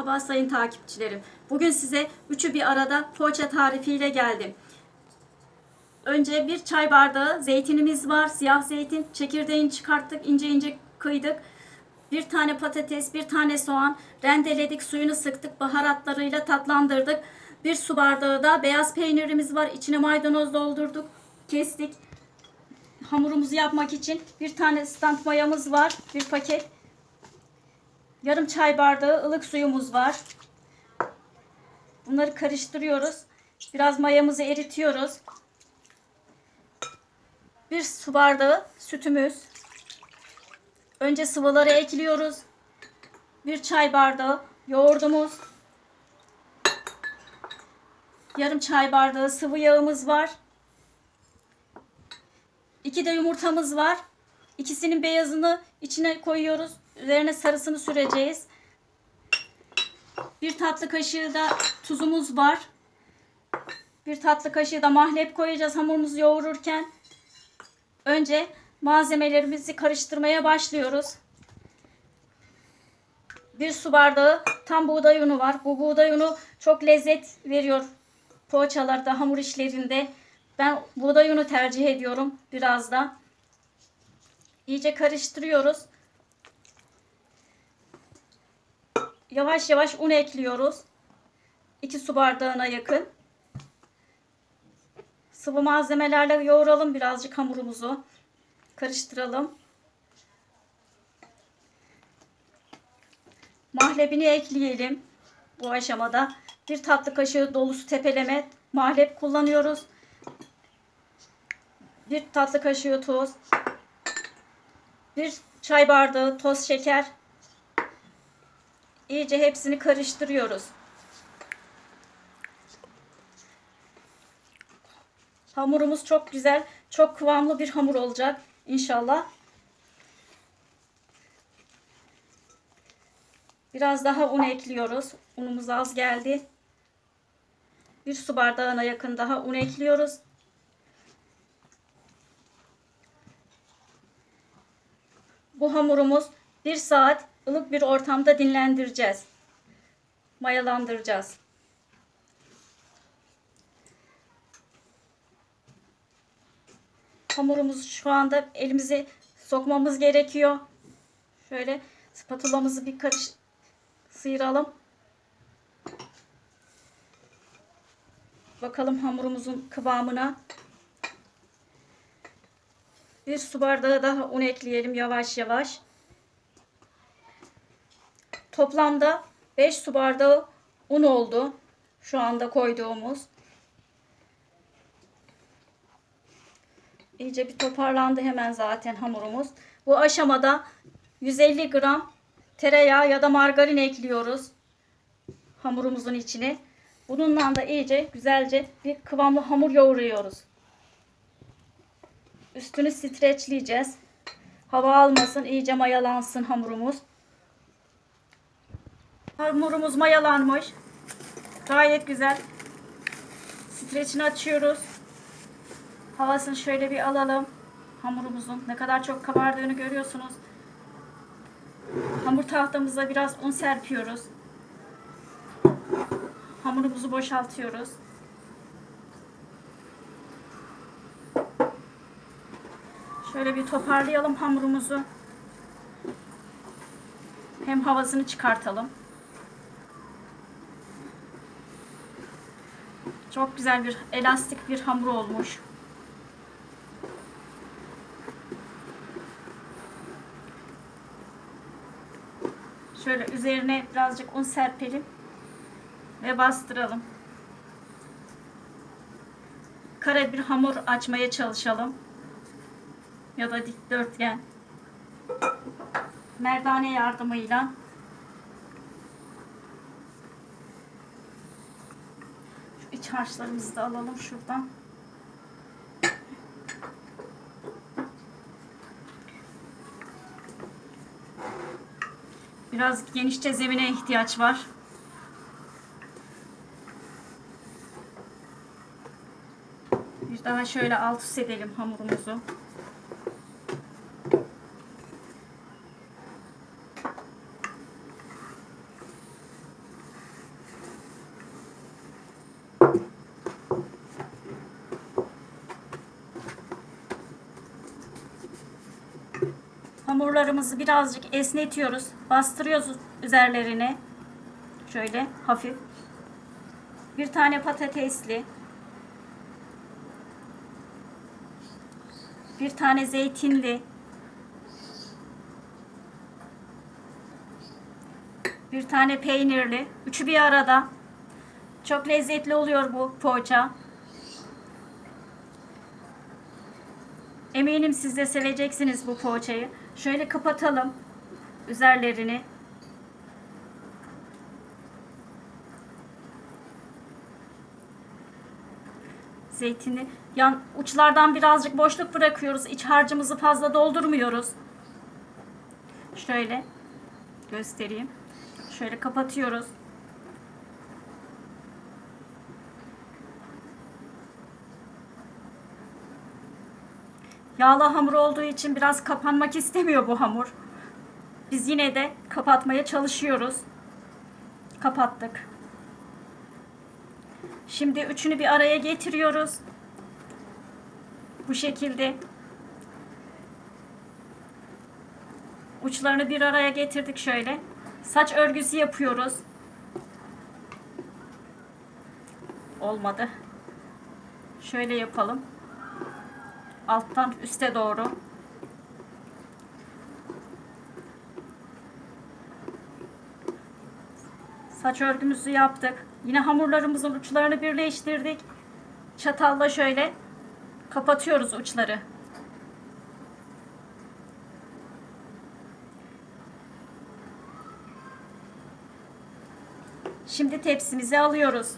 Merhaba sayın takipçilerim. Bugün size üçü bir arada poğaça tarifiyle geldim. Önce bir çay bardağı zeytinimiz var. Siyah zeytin. Çekirdeğini çıkarttık. ince ince kıydık. Bir tane patates, bir tane soğan rendeledik. Suyunu sıktık. Baharatlarıyla tatlandırdık. Bir su bardağı da beyaz peynirimiz var. İçine maydanoz doldurduk. Kestik. Hamurumuzu yapmak için bir tane stand mayamız var. Bir paket. Yarım çay bardağı ılık suyumuz var. Bunları karıştırıyoruz. Biraz mayamızı eritiyoruz. Bir su bardağı sütümüz. Önce sıvıları ekliyoruz. Bir çay bardağı yoğurdumuz. Yarım çay bardağı sıvı yağımız var. İki de yumurtamız var. İkisinin beyazını içine koyuyoruz. Üzerine sarısını süreceğiz. Bir tatlı kaşığı da tuzumuz var. Bir tatlı kaşığı da mahlep koyacağız hamurumuzu yoğururken. Önce malzemelerimizi karıştırmaya başlıyoruz. Bir su bardağı tam buğday unu var. Bu buğday unu çok lezzet veriyor poğaçalarda, hamur işlerinde. Ben buğday unu tercih ediyorum biraz da. İyice karıştırıyoruz. Yavaş yavaş un ekliyoruz. 2 su bardağına yakın. Sıvı malzemelerle yoğuralım birazcık hamurumuzu. Karıştıralım. Mahlebini ekleyelim bu aşamada. Bir tatlı kaşığı dolusu tepeleme mahlep kullanıyoruz. Bir tatlı kaşığı tuz. Bir çay bardağı toz şeker. İyice hepsini karıştırıyoruz. Hamurumuz çok güzel, çok kıvamlı bir hamur olacak inşallah. Biraz daha un ekliyoruz. Unumuz az geldi. Bir su bardağına yakın daha un ekliyoruz. Bu hamurumuz bir saat ılık bir ortamda dinlendireceğiz. Mayalandıracağız. Hamurumuzu şu anda elimizi sokmamız gerekiyor. Şöyle spatulamızı bir karış sıyıralım. Bakalım hamurumuzun kıvamına. Bir su bardağı daha un ekleyelim yavaş yavaş. Toplamda 5 su bardağı un oldu. Şu anda koyduğumuz. İyice bir toparlandı hemen zaten hamurumuz. Bu aşamada 150 gram tereyağı ya da margarin ekliyoruz hamurumuzun içine. Bununla da iyice güzelce bir kıvamlı hamur yoğuruyoruz. Üstünü streçleyeceğiz. Hava almasın, iyice mayalansın hamurumuz. Hamurumuz mayalanmış. Gayet güzel. Streçini açıyoruz. Havasını şöyle bir alalım. Hamurumuzun ne kadar çok kabardığını görüyorsunuz. Hamur tahtamıza biraz un serpiyoruz. Hamurumuzu boşaltıyoruz. Şöyle bir toparlayalım hamurumuzu. Hem havasını çıkartalım. Çok güzel bir elastik bir hamur olmuş. Şöyle üzerine birazcık un serpelim ve bastıralım. Kare bir hamur açmaya çalışalım. Ya da dikdörtgen. Merdane yardımıyla iç harçlarımızı da alalım şuradan. Biraz genişçe zemine ihtiyaç var. Bir daha şöyle alt üst edelim hamurumuzu. Hamurlarımızı birazcık esnetiyoruz. Bastırıyoruz üzerlerine. Şöyle hafif. Bir tane patatesli. Bir tane zeytinli. Bir tane peynirli. Üçü bir arada. Çok lezzetli oluyor bu poğaça. Eminim siz de seveceksiniz bu poğaçayı. Şöyle kapatalım üzerlerini. Zeytini yan uçlardan birazcık boşluk bırakıyoruz. İç harcımızı fazla doldurmuyoruz. Şöyle göstereyim. Şöyle kapatıyoruz. Yağlı hamur olduğu için biraz kapanmak istemiyor bu hamur. Biz yine de kapatmaya çalışıyoruz. Kapattık. Şimdi üçünü bir araya getiriyoruz. Bu şekilde. Uçlarını bir araya getirdik şöyle. Saç örgüsü yapıyoruz. Olmadı. Şöyle yapalım. Alttan üste doğru. Saç örgümüzü yaptık. Yine hamurlarımızın uçlarını birleştirdik. Çatalla şöyle kapatıyoruz uçları. Şimdi tepsimize alıyoruz.